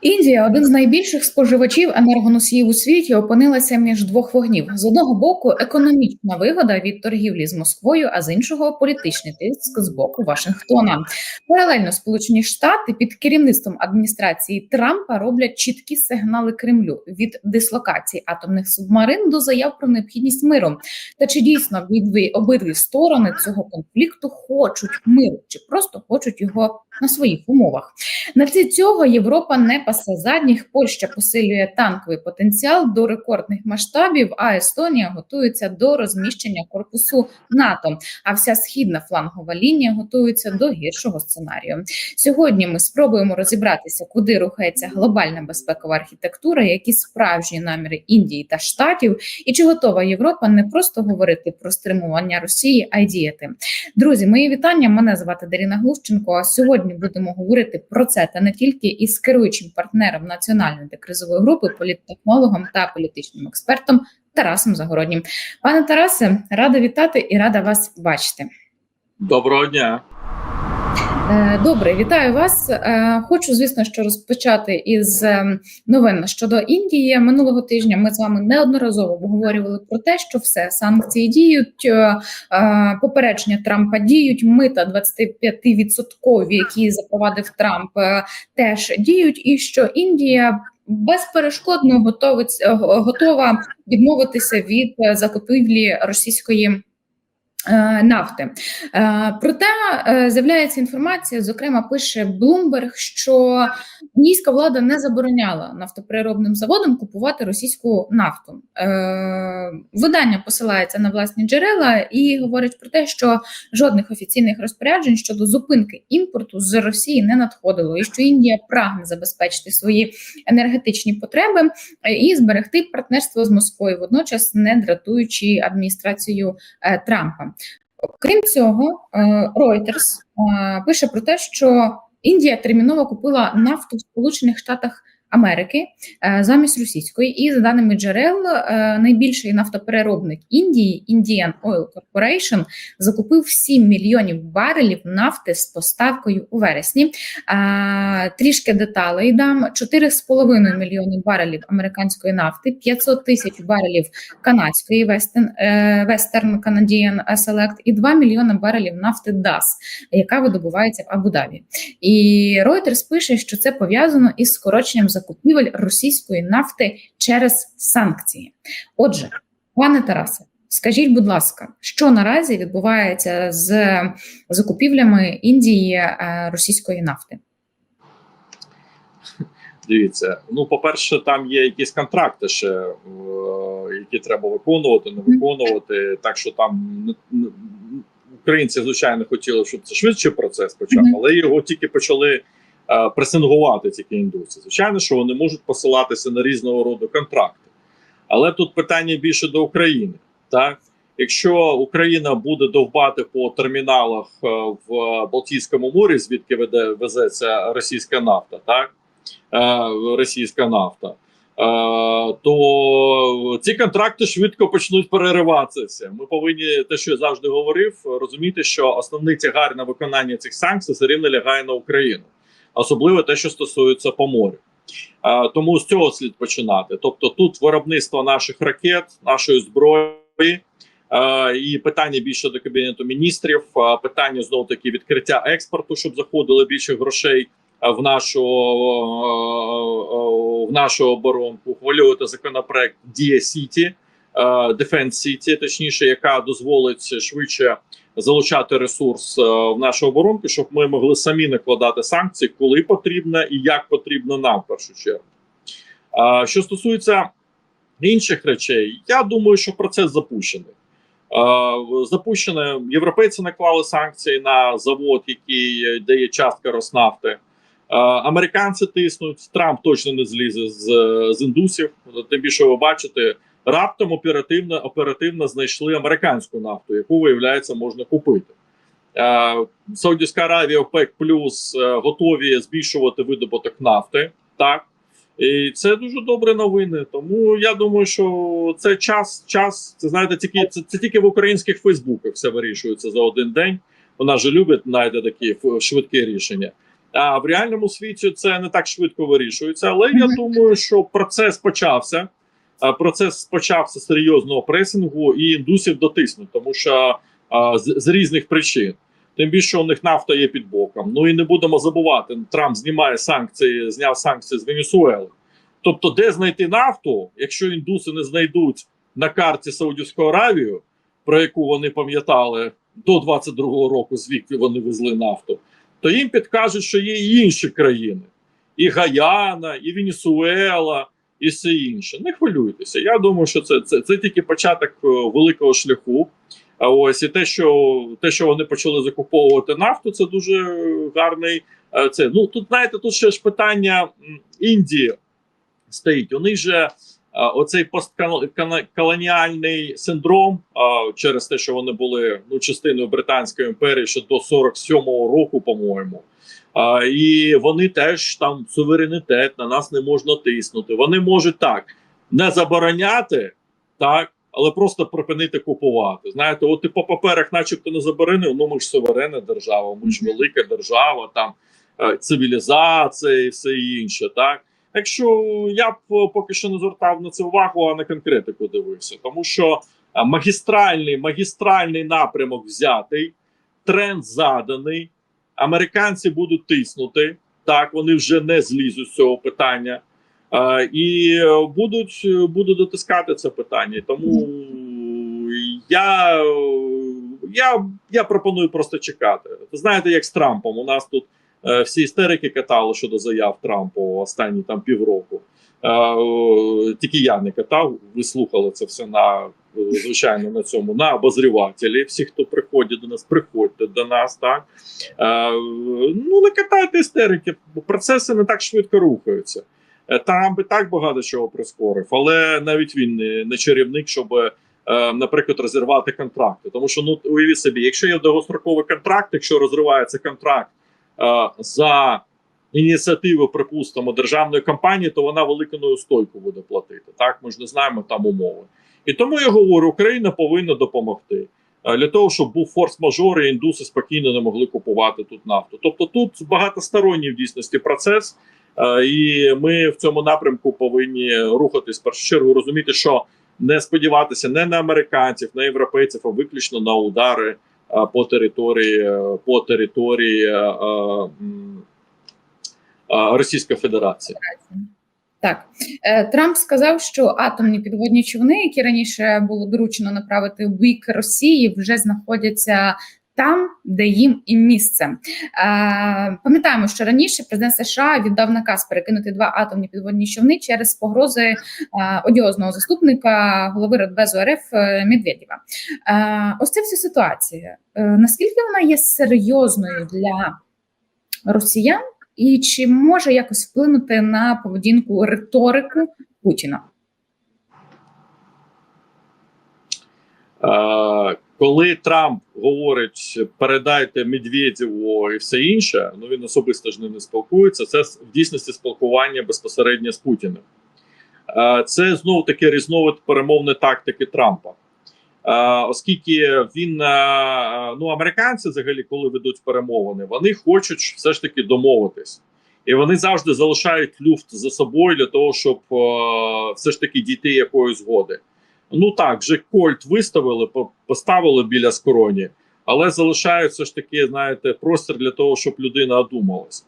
Індія, один з найбільших споживачів енергоносіїв у світі, опинилася між двох вогнів: з одного боку, економічна вигода від торгівлі з Москвою, а з іншого політичний тиск з боку Вашингтона. Паралельно Сполучені Штати під керівництвом адміністрації Трампа роблять чіткі сигнали Кремлю від дислокації атомних субмарин до заяв про необхідність миру. Та чи дійсно обидві обидві сторони цього конфлікту хочуть миру, чи просто хочуть його на своїх умовах? На тлі цього Європа не пасе задніх. Польща посилює танковий потенціал до рекордних масштабів. А Естонія готується до розміщення корпусу НАТО. А вся східна флангова лінія готується до гіршого сценарію. Сьогодні ми спробуємо розібратися, куди рухається глобальна безпекова архітектура, які справжні наміри Індії та Штатів, і чи готова Європа не просто говорити про стримування Росії, а й діяти. Друзі, мої вітання. Мене звати Даріна Глущенко. А сьогодні будемо говорити про це та не тільки із керуючим партнером національної декризової групи, політтехнологом та політичним експертом Тарасом Загороднім. Пане Тарасе, рада вітати і рада вас бачити. Доброго дня. Е, Добре, вітаю вас. Е, Хочу, звісно, що розпочати із е, новин щодо Індії. Минулого тижня ми з вами неодноразово обговорювали про те, що все санкції діють, попередження Трампа діють. Мита 25%, які запровадив Трамп, теж діють, і що Індія. Безперешкодно готовить, готова відмовитися від закупівлі російської нафти. Е, Проте е, з'являється інформація, зокрема, пише Bloomberg, що індійська влада не забороняла нафтопереробним заводам купувати російську нафту. Видання посилається на власні джерела і говорить про те, що жодних офіційних розпоряджень щодо зупинки імпорту з Росії не надходило, і що Індія прагне забезпечити свої енергетичні потреби і зберегти партнерство з Москвою, водночас не дратуючи адміністрацію Трампа. Окрім цього, Reuters пише про те, що Індія терміново купила нафту в Сполучених Штатах Америки замість російської, і за даними джерел, найбільший нафтопереробник Індії Indian Oil Corporation закупив 7 мільйонів барелів нафти з поставкою у вересні. Трішки деталей дам: 4,5 мільйони барелів американської нафти, 500 тисяч барелів канадської Western Canadian Select і 2 мільйони барелів нафти DAS, яка видобувається в Абу-Дабі. І Reuters пише, що це пов'язано із скороченням закупівель російської нафти через санкції. Отже, пане Тарасе, скажіть, будь ласка, що наразі відбувається з закупівлями Індії російської нафти? Дивіться, ну по-перше, там є якісь контракти, ще які треба виконувати, не виконувати. Так що там українці звичайно хотіли, щоб це швидше процес почав, але його тільки почали пресингувати тільки індустрії. Звичайно, що вони можуть посилатися на різного роду контракти. Але тут питання більше до України. Так, якщо Україна буде довбати по терміналах в Балтійському морі, звідки веде везеться російська нафта, так російська нафта, то ці контракти швидко почнуть перериватися. Ми повинні те, що я завжди говорив, розуміти, що основний тягар на виконання цих санкцій все рівно лягає на Україну особливо те, що стосується по. Тому з цього слід починати. Тобто, тут виробництво наших ракет, нашої зброї. І питання більше до кабінету міністрів. Питання знову таки відкриття експорту, щоб заходило більше грошей в нашу в нашу оборонку. Ухвалювати законопроект Дія Сіті, Defense City, точніше, яка дозволить швидше залучати ресурс в нашу оборонку, щоб ми могли самі накладати санкції, коли потрібно і як потрібно нам в першу чергу. Що стосується інших речей, я думаю, що процес запущений. Запущено європейці наклали санкції на завод, який дає частка Роснафти. Американці тиснуть, Трамп точно не злізе з з індусів. Тим більше ви бачите, раптом оперативно оперативно знайшли американську нафту, яку виявляється можна купити. Саудівська Аравія ОПЕК плюс готові збільшувати видобуток нафти. Так і це дуже добре новини. Тому я думаю, що це час, час. Це знаєте, тільки це, це тільки в українських Фейсбуках все вирішується за один день. Вона ж любить знайти такі швидкі рішення. А в реальному світі це не так швидко вирішується. Але я думаю, що процес почався. А, Процес почався серйозного пресингу і індусів дотиснуть, тому що а, з, з різних причин. Тим більше у них нафта є під боком. Ну і не будемо забувати, Трамп знімає санкції, зняв санкції з Венесуели. Тобто, де знайти нафту, якщо індуси не знайдуть на карті Саудівську Аравію, про яку вони пам'ятали до 22-го року, звідки вони везли нафту, то їм підкажуть, що є і інші країни: і Гаяна, і Венесуела, і все інше. Не хвилюйтеся. Я думаю, що це, це, це тільки початок е, великого шляху. А ось і те, що те, що вони почали закуповувати нафту, це дуже гарний. е, Це ну тут знаєте, тут ще ж питання Індії стоїть. У них же е, оцей постколоніальний синдром е, через те, що вони були ну частиною британської імперії ще до 47-го року, по-моєму. А, і вони теж там суверенітет на нас не можна тиснути. Вони можуть так не забороняти, так, але просто припинити купувати. Знаєте, от ти по паперах, начебто, не заборонив. Ну ми ж суверенна держава, ми ж велика держава, там е, цивілізація і все інше. Так, якщо я б е, поки що не звертав на це увагу, а на конкретику дивився, тому що е, магістральний магістральний напрямок взятий, тренд заданий американці будуть тиснути. Так, вони вже не злізуть з цього питання. Е, і е, будуть, е, будуть дотискати це питання. Тому я, е, я, я пропоную просто чекати. Знаєте, як з Трампом. У нас тут всі істерики катали щодо заяв Трампу останні там півроку. Е, тільки я не катав, ви слухали це все на е, звичайно на цьому на обозрівателі. Всі, хто приходять до нас, приходьте до нас, так е, ну не катайте істерики, бо процеси не так швидко рухаються. Трамп і так багато чого прискорив, але навіть він не, не чарівник, щоб, наприклад, розірвати контракти. Тому що ну уявіть собі, якщо є довгостроковий контракт, якщо розривається контракт за ініціативу, припустимо, державної компанії, то вона велику неустойку буде платити. Так, ми ж не знаємо там умови. І тому я говорю, Україна повинна допомогти. е, Для того щоб був форс-мажор, і індуси спокійно не могли купувати тут нафту. Тобто тут багатосторонній в дійсності процес, е, і ми в цьому напрямку повинні рухатись в першу чергу, розуміти, що не сподіватися не на американців, не європейців, а виключно на удари е, по території по території м, Російської Федерації. Так, Е, Трамп сказав, що атомні підводні човни, які раніше було доручено направити в бік Росії, вже знаходяться там, де їм і місце. Е, Пам'ятаємо, що раніше президент США віддав наказ перекинути два атомні підводні човни через погрози е, одіозного заступника голови Радбезу РФ Медведєва. Ось ця вся ситуація. Наскільки вона є серйозною для росіян? І чи може якось вплинути на поведінку риторику Путіна? Коли Трамп говорить передайте Медведєву і все інше, ну він особисто ж не спілкується. Це в дійсності спілкування безпосередньо з Путіним. Це знову таки різновид перемовної тактики Трампа. Оскільки він ну американці, взагалі, коли ведуть перемовини, вони хочуть все ж таки домовитись, і вони завжди залишають люфт за собою для того, щоб все ж таки дійти якоїсь згоди. Ну так, вже Кольт виставили, поставили біля скроні, але залишають все ж таки, знаєте, простір для того, щоб людина одумалась.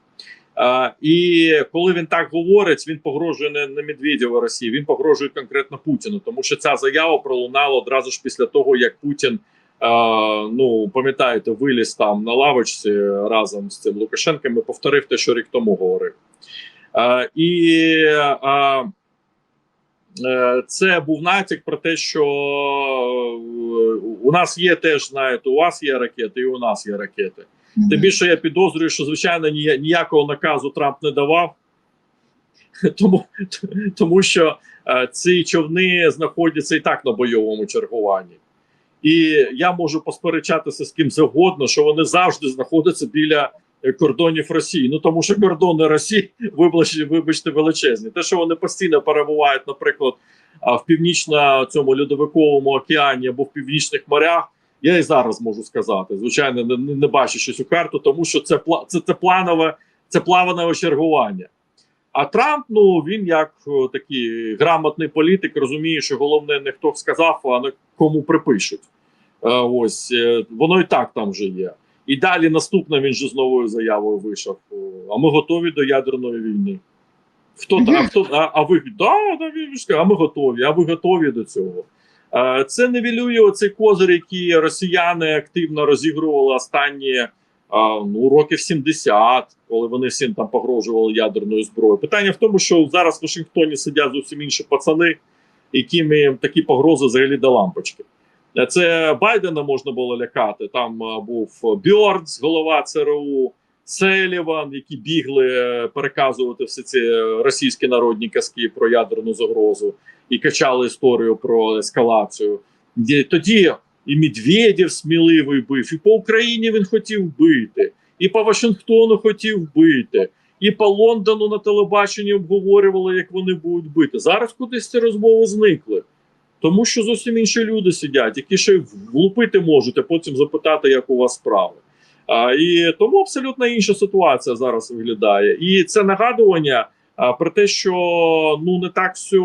І коли він так говорить, він погрожує не, не Медведєва Росії, він погрожує конкретно Путіну, тому що ця заява пролунала одразу ж після того, як Путін, ну пам'ятаєте, виліз там на лавочці разом з цим Лукашенком і повторив те, що рік тому говорив. І е, це був натяк про те, що е, у нас є теж, знаєте, у вас є ракети, і у нас є ракети. Тим більше я підозрюю, що звичайно ніякого наказу Трамп не давав, тому, тому що е, ці човни знаходяться і так на бойовому чергуванні. І я можу посперечатися з ким завгодно, що вони завжди знаходяться біля е, кордонів Росії. Ну тому що кордони Росії, вибачте, вибачте, величезні. Те, що вони постійно перебувають, наприклад, в північно цьому льодовиковому океані або в північних морях. Я і зараз можу сказати. Звичайно, не, не, не бачу щось у карту, тому що це це, це планове, це плаване очергування. А Трамп, ну він як о, такий грамотний політик, розуміє, що головне не хто сказав, а не кому припишуть. Е, ось е, воно і так там вже є. І далі наступне він же з новою заявою вийшов. А ми готові до ядерної війни. Хто а хто а, а ви да, да, він а ми готові, а ви готові до цього. Е, Це нивелює оцей козир, який росіяни активно розігрували останні е, ну, років 70, коли вони всім там погрожували ядерною зброєю. Питання в тому, що зараз в Вашингтоні сидять зовсім інші пацани, яким їм такі погрози взагалі до лампочки. Е, Це Байдена можна було лякати. Там був Бьордс, голова ЦРУ, Селіван, які бігли переказувати всі ці російські народні казки про ядерну загрозу і качали історію про ескалацію. Тоді і Медведєв сміливий бив, і по Україні він хотів бити, і по Вашингтону хотів бити, і по Лондону на телебаченні обговорювали, як вони будуть бити. Зараз кудись ці розмови зникли. Тому що зовсім інші люди сидять, які ще влупити можуть, а потім запитати, як у вас справи. А, і тому абсолютно інша ситуація зараз виглядає. І це нагадування про те, що ну не так все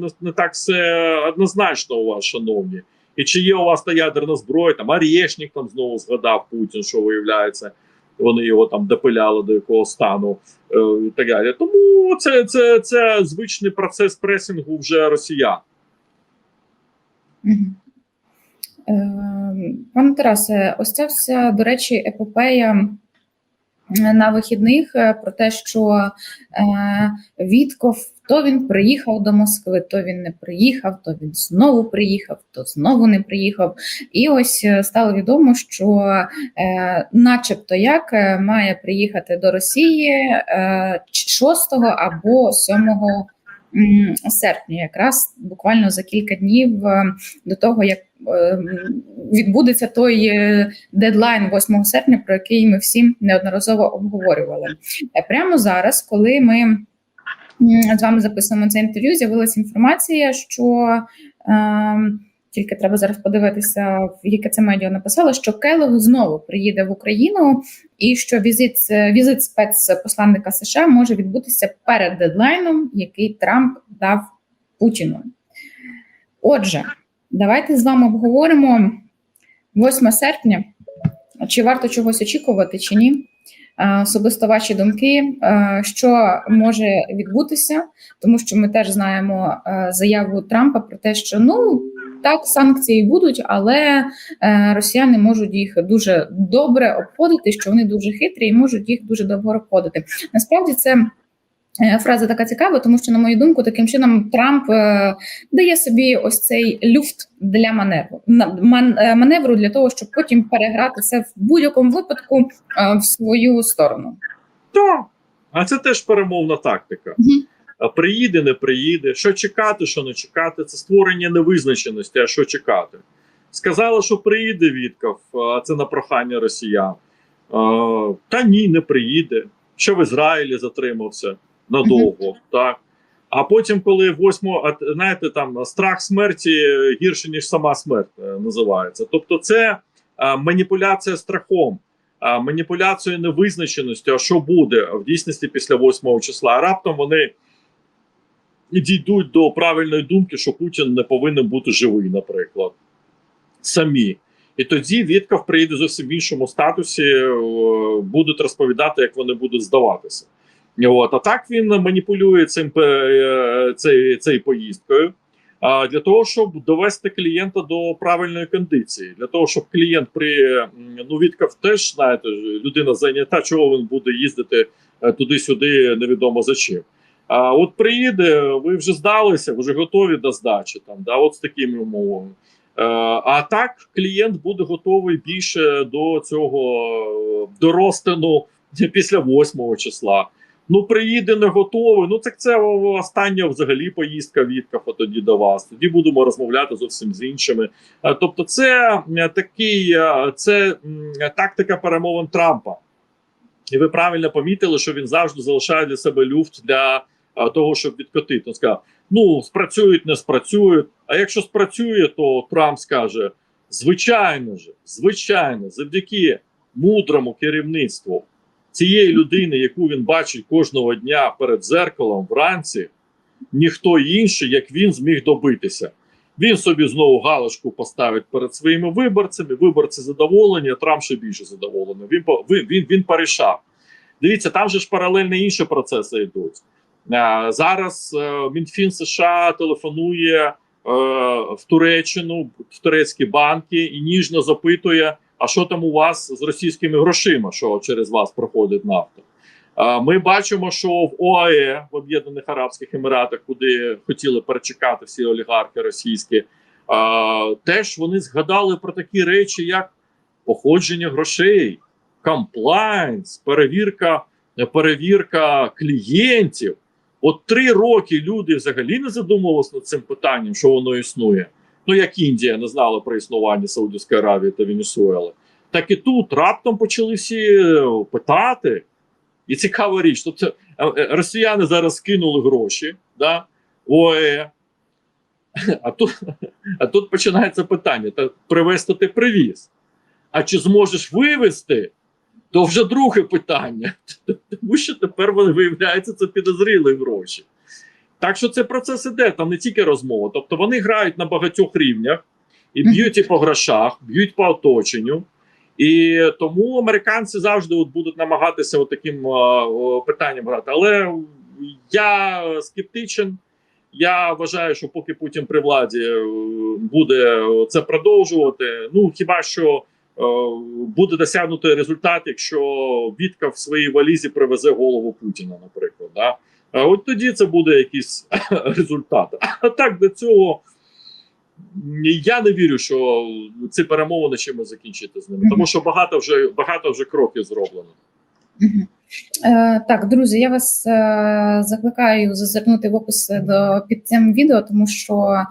не, не так все однозначно у вас, шановні. І чи є у вас та ядерна зброя? Там Арєшнік там знову згадав Путін, що виявляється, вони його там допиляли до якого стану е, і так далі. Тому це, це, це звичний процес пресингу вже росіян. Е, Пане Тарасе, ось ця вся, до речі, епопея на вихідних е, про те, що е, Вітков, то він приїхав до Москви, то він не приїхав, то він знову приїхав, то знову не приїхав. І ось е, стало відомо, що, е, начебто, як е, має приїхати до Росії е, 6 або 7 м, серпня, якраз буквально за кілька днів е, до того, як е, відбудеться той е, дедлайн 8 серпня, про який ми всі неодноразово обговорювали. Прямо зараз, коли ми з вами записуємо це інтерв'ю, з'явилася інформація, що е, тільки треба зараз подивитися, в яке це медіа написало, що Келог знову приїде в Україну, і що візит, візит спецпосланника США може відбутися перед дедлайном, який Трамп дав Путіну. Отже, давайте з вами обговоримо 8 серпня. Чи варто чогось очікувати, чи ні? Е, Особисто ваші думки, е, що може відбутися, тому що ми теж знаємо е, заяву Трампа про те, що ну так санкції будуть, але е, росіяни можуть їх дуже добре обходити, що вони дуже хитрі і можуть їх дуже довго обходити. Насправді це. е, Фраза така цікава, тому що, на мою думку, таким чином Трамп е, дає собі ось цей люфт для маневру ман- е, маневру для того, щоб потім переграти це в будь-якому випадку е, в свою сторону. Так. А це теж перемовна тактика. Мгм. Приїде, не приїде. Що чекати, що не чекати, це створення невизначеності, а що чекати. Сказали, що приїде Вітков, а це на прохання росіян. Та ні, не приїде. Що в Ізраїлі затримався надовго, так. А потім, коли восьмо, знаєте, там страх смерті гірше, ніж сама смерть е, називається. Тобто, це а, маніпуляція страхом, а, маніпуляцією невизначеністю, а що буде в дійсності після 8 числа. А раптом вони і дійдуть до правильної думки, що Путін не повинен бути живий, наприклад, самі. І тоді Вітков приїде зовсім в іншому статусі, е, будуть розповідати, як вони будуть здаватися. От. А так він маніпулює цим е, цей, поїздкою а, для того, щоб довести клієнта до правильної кондиції. Для того, щоб клієнт при ну Вітков теж знаєте, людина зайнята, чого він буде їздити е, туди-сюди, невідомо за чим. А от приїде, ви вже здалися, вже готові до здачі, там, да, от з такими умовами. Е, А так клієнт буде готовий більше до цього е, до розтину після 8 числа. Ну, приїде не готовий. Ну, так це остання взагалі поїздка Віткафа тоді до вас. Тоді будемо розмовляти зовсім з іншими. Е, Тобто, це такий, це тактика перемовин Трампа. І ви правильно помітили, що він завжди залишає для себе люфт для того, щоб відкотити. Сказав: ну, спрацюють, не спрацюють. А якщо спрацює, то Трамп скаже: звичайно ж, звичайно, завдяки мудрому керівництву цієї людини, яку він бачить кожного дня перед зеркалом вранці, ніхто інший, як він, зміг добитися. Він собі знову галочку поставить перед своїми виборцями. Виборці задоволені, а Трамп ще більше задоволений. Він він, він, він порішав. Дивіться, там же ж паралельно інші процеси йдуть. Е, Зараз е, Мінфін США телефонує е, в Туреччину, в турецькі банки і ніжно запитує: а що там у вас з російськими грошима, що через вас проходить нафта? Ми бачимо, що в ОАЕ в Об'єднаних Арабських Еміратах, куди хотіли перечекати всі олігархи російські, теж вони згадали про такі речі, як походження грошей, комплайнс, перевірка, перевірка клієнтів. От три роки люди взагалі не задумувалися над цим питанням, що воно існує. Ну як Індія не знала про існування Саудівської Аравії та Венесуели. Так і тут раптом почали всі е, питати. І цікава річ. Тобто е, е, росіяни зараз скинули гроші да, ОЕ. А тут, а тут починається питання: та привезти ти привіз. А чи зможеш вивезти, то вже друге питання. Тому що тепер вони виявляється, це підозріли гроші. Так що цей процес іде, там не тільки розмова. Тобто вони грають на багатьох рівнях і б'ють і по грошах, б'ють по оточенню. І тому американці завжди от будуть намагатися от таким е, питанням грати. Але я скептичен. Я вважаю, що поки Путін при владі е, буде це продовжувати. Ну хіба що буде досягнути результат, якщо Вітка в своїй валізі привезе голову Путіна, наприклад. Да? От тоді це буде якийсь результат. А так до цього я не вірю, що ці перемовини чимось закінчити з ними, тому що багато вже багато вже кроків зроблено. Е, так, друзі, я вас е, закликаю зазирнути в опис до під цим відео, тому що е,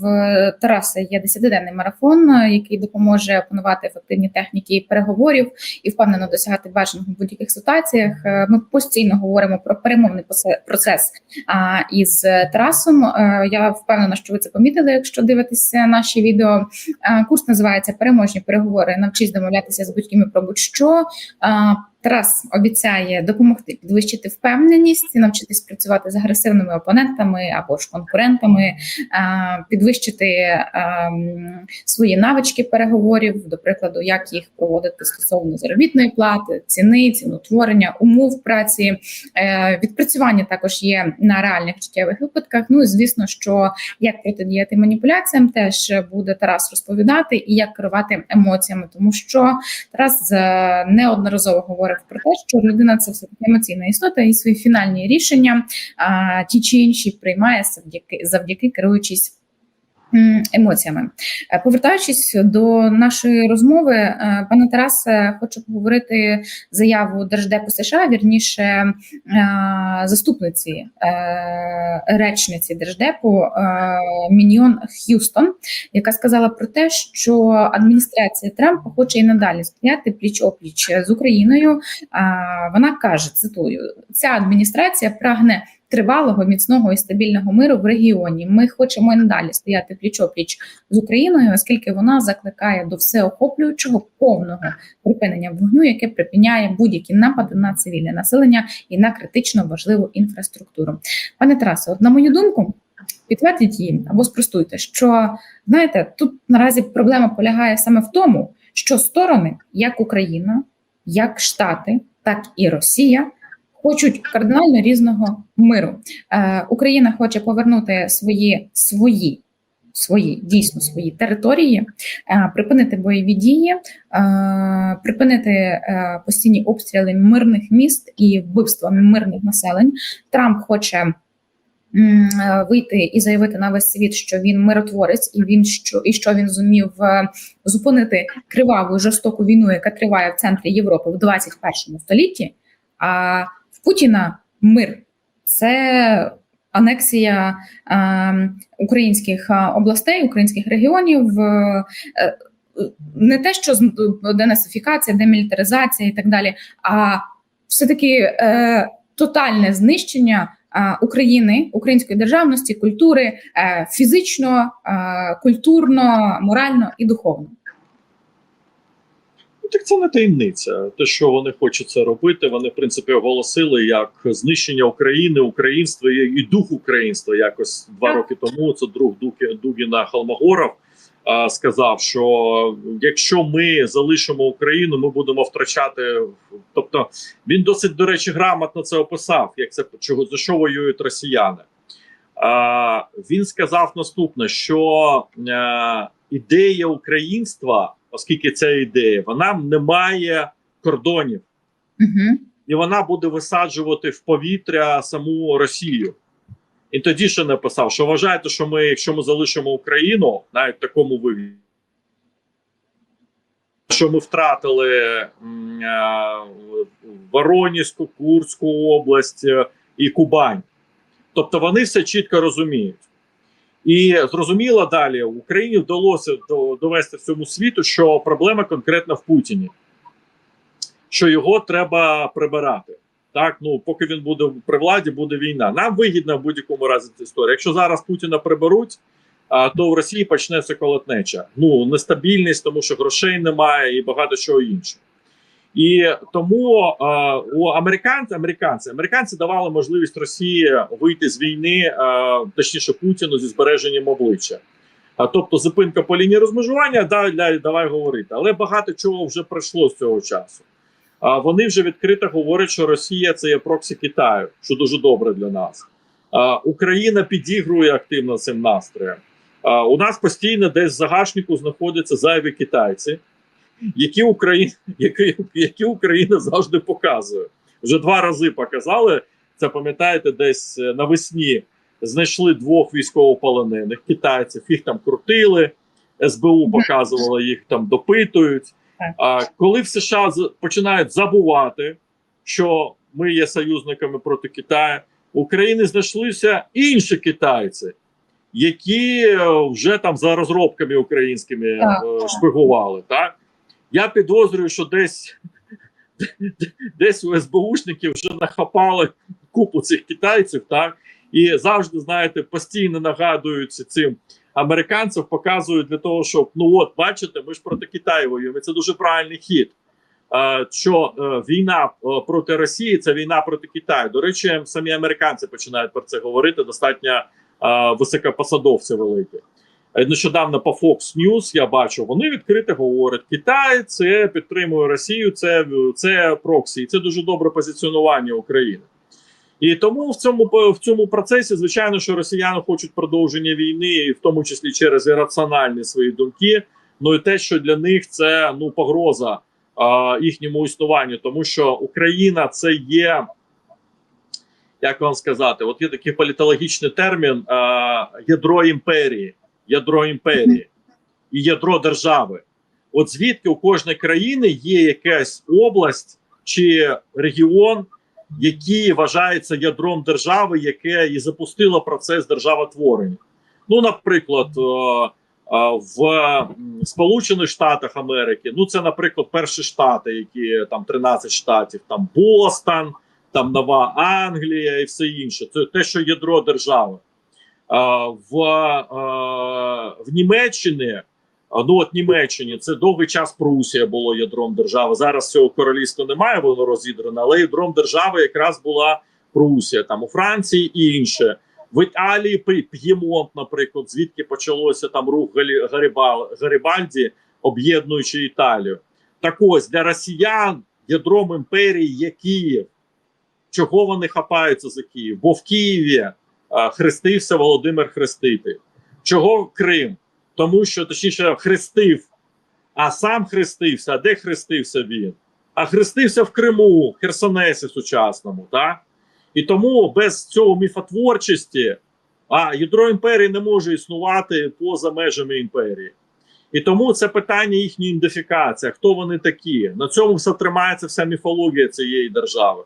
в Тараса є 10-денний марафон, який допоможе опанувати ефективні техніки переговорів і впевнено досягати бажаного в будь-яких ситуаціях. Ми постійно говоримо про перемовний процес із Тарасом. Я впевнена, що ви це помітили, якщо дивитеся наші відео. Курс називається Переможні переговори. Навчись домовлятися з будь-ким про будь-що. Тарас обіцяє допомогти підвищити впевненість, навчитись працювати з агресивними опонентами або ж конкурентами, підвищити свої навички переговорів, до прикладу, як їх проводити стосовно заробітної плати, ціни, ціноутворення, умов праці. Е, Відпрацювання також є на реальних життєвих випадках. Ну і звісно, що як протидіяти маніпуляціям, теж буде Тарас розповідати і як керувати емоціями, тому що Тарас е, неодноразово говорив про те, що людина це все емоційна істота, і свої фінальні рішення а, ті чи інші приймає завдяки завдяки керуючись. Емоціями, Е, повертаючись до нашої розмови, е, пане Тарасе, хочу поговорити заяву Держдепу США, вірніше е, заступниці речниці Держдепу Міньйон Х'юстон, яка сказала про те, що адміністрація Трампа хоче і надалі стояти пліч опліч з Україною. Вона каже: цитую: ця адміністрація прагне. Тривалого, міцного і стабільного миру в регіоні. Ми хочемо і надалі стояти пліч опліч з Україною, оскільки вона закликає до всеохоплюючого повного припинення вогню, яке припиняє будь-які напади на цивільне населення і на критично важливу інфраструктуру. Пане Тарасе, от на мою думку, підтвердіть її або спростуйте, що знаєте, тут наразі проблема полягає саме в тому, що сторони, як Україна, як Штати, так і Росія. Хочуть кардинально різного миру. Е, Україна хоче повернути свої свої свої дійсно свої території, е, припинити бойові дії, е, припинити е, постійні обстріли мирних міст і вбивства мирних населень. Трамп хоче. Вийти і заявити на весь світ, що він миротворець, і він що і що він зумів зупинити криваву жорстоку війну, яка триває в центрі Європи в 21 столітті. А Путіна мир це анексія е, українських областей, українських регіонів. е, е, Не те, що денацифікація, демілітаризація і так далі, а все-таки е, тотальне знищення України, української державності, культури е, фізично, е, культурно, морально і духовно. Ну, так це не таємниця. Те, що вони хочуть це робити, вони в принципі оголосили як знищення України, українства і дух українства. Якось два роки тому це друг Дугіна Холмогоров а, сказав, що якщо ми залишимо Україну, ми будемо втрачати. Тобто він досить до речі грамотно це описав, як це чого за що воюють росіяни. А, він сказав наступне: що е, ідея українства, оскільки ця ідея, вона не має кордонів, Угу. і вона буде висаджувати в повітря саму Росію. І тоді ще написав, що вважаєте, що ми, якщо ми залишимо Україну, навіть в такому вигляді, що ми втратили е, Воронізьку, Курську область е, і Кубань. Тобто вони все чітко розуміють. І зрозуміло далі, Україні вдалося довести всьому світу, що проблема конкретно в Путіні, що його треба прибирати. Так, ну поки він буде при владі, буде війна. Нам вигідна в будь-якому разі ця історія. Якщо зараз Путіна приберуть, а, то в Росії почнеться колотнеча. Ну нестабільність, тому що грошей немає і багато чого іншого. І тому а, у американці, американці, американці давали можливість Росії вийти з війни, а, точніше Путіну зі збереженням обличчя. А тобто зупинка по лінії розмежування, да, да, давай говорити. Але багато чого вже пройшло з цього часу. А вони вже відкрито говорять, що Росія це є проксі Китаю, що дуже добре для нас. А, Україна підігрує активно цим настроєм. А, у нас постійно десь в загашнику знаходяться зайві китайці, які Україна, які, які Україна завжди показує. Вже два рази показали. Це пам'ятаєте, десь е, навесні знайшли двох військовополонених китайців, їх там крутили, СБУ показувало, їх там допитують. А коли в США починають забувати, що ми є союзниками проти Китаю, в Україні знайшлися інші китайці, які е, вже там за розробками українськими е, так. шпигували. Так я підозрюю, що десь десь у СБУшників вже нахапали купу цих китайців, так і завжди знаєте, постійно нагадують цим американців, показують для того, щоб ну от бачите, ми ж проти Китаю воюємо. Це дуже правильний хід. Що е, війна е, проти Росії це війна проти Китаю. До речі, самі американці починають про це говорити. Достатньо високопосадовці великі. Е, Нещодавно по Fox News я бачу, вони відкрито говорять: Китай це підтримує Росію, це, це проксі, і це дуже добре позиціонування України. І тому в цьому в цьому процесі, звичайно, що росіяни хочуть продовження війни, в тому числі через ірраціональні свої думки. Ну і те, що для них це ну погроза а, їхньому існуванню, тому що Україна це є, як вам сказати, от є такий політологічний термін а, ядро імперії, ядро імперії і ядро держави. От звідки у кожної країни є якась область чи регіон, який вважається ядром держави, яке і запустило процес державотворення. Ну, наприклад, е, е, в Сполучених Штатах Америки, ну це, наприклад, перші штати, які там 13 штатів, там Бостон, там Нова Англія і все інше. Це те, що ядро держави. В, в Німеччині Ну, от Німеччині це довгий час Прусія було ядром держави. Зараз цього королівства немає, воно розідране, але ядром держави якраз була Прусія, там у Франції і інше. В Італії П'ємонт, наприклад, звідки почалося там рух Гарибал, Гарибальді, об'єднуючи Італію. Так ось для росіян ядром імперії є Київ. Чого вони хапаються за Київ? Бо в Києві хрестився Володимир Хреститель. Чого Крим? тому що точніше хрестив, а сам хрестився. А де хрестився він? А хрестився в Криму, Херсонесі сучасному. Так? І тому без цього міфотворчості а ядро імперії не може існувати поза межами імперії. І тому це питання їхньої ідентифікації, хто вони такі. На цьому все тримається вся міфологія цієї держави.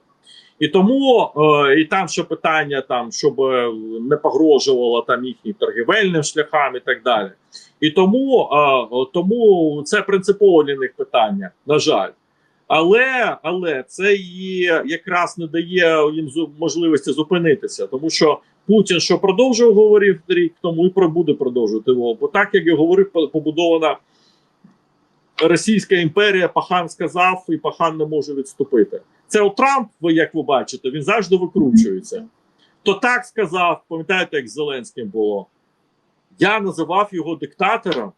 І тому е, і там ще питання, там щоб е, не погрожувало там їхнім торгівельним шляхам і так далі. І тому, е, тому це принципово для них питання, на жаль. Але але це і якраз не дає їм можливості зупинитися, тому що Путін, що продовжував говорив рік тому, і буде продовжувати його. Бо так як я говорив, по- побудована Російська імперія Пахан сказав, і Пахан не може відступити. Це у Трамп, ви як ви бачите, він завжди викручується. То так сказав, пам'ятаєте, як з Зеленським було. Я називав його диктатором.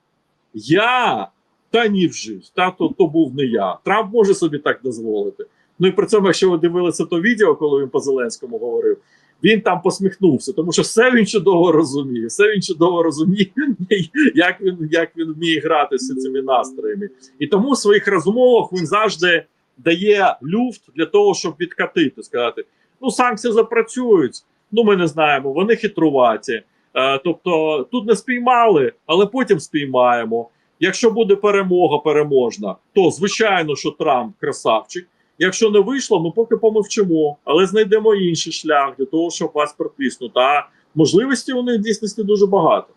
Я та ні в житті, та то, то був не я. Трамп може собі так дозволити. Ну і при цьому, якщо ви дивилися то відео, коли він по Зеленському говорив, він там посміхнувся, тому що все він чудово розуміє, все він чудово розуміє, як він як він вміє гратися цими настроями. І тому в своїх розмовах він завжди дає люфт для того, щоб відкатити, сказати: ну санкції запрацюють, ну ми не знаємо, вони хитруваті. Е, тобто тут не спіймали, але потім спіймаємо. Якщо буде перемога переможна, то звичайно, що Трамп красавчик. Якщо не вийшло, ми поки помовчимо, але знайдемо інший шлях для того, щоб вас притиснути. А можливості у них дійсності дуже багато.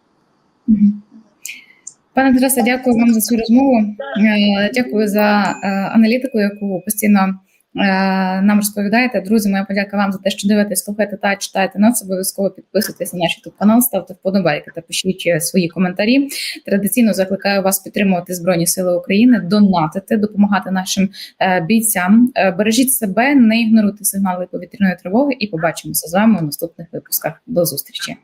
Пане Тарасе, дякую вам за цю розмову. Е, Дякую за е, аналітику, яку постійно е, нам розповідаєте. Друзі, моя подяка вам за те, що дивитесь, слухаєте та читаєте нас. Обов'язково підписуйтесь на наш youtube канал, ставте вподобайки та пишіть свої коментарі. Традиційно закликаю вас підтримувати Збройні Сили України, донатити, допомагати нашим бійцям. Бережіть себе, не ігноруйте сигнали повітряної тривоги і побачимося з вами у наступних випусках. До зустрічі.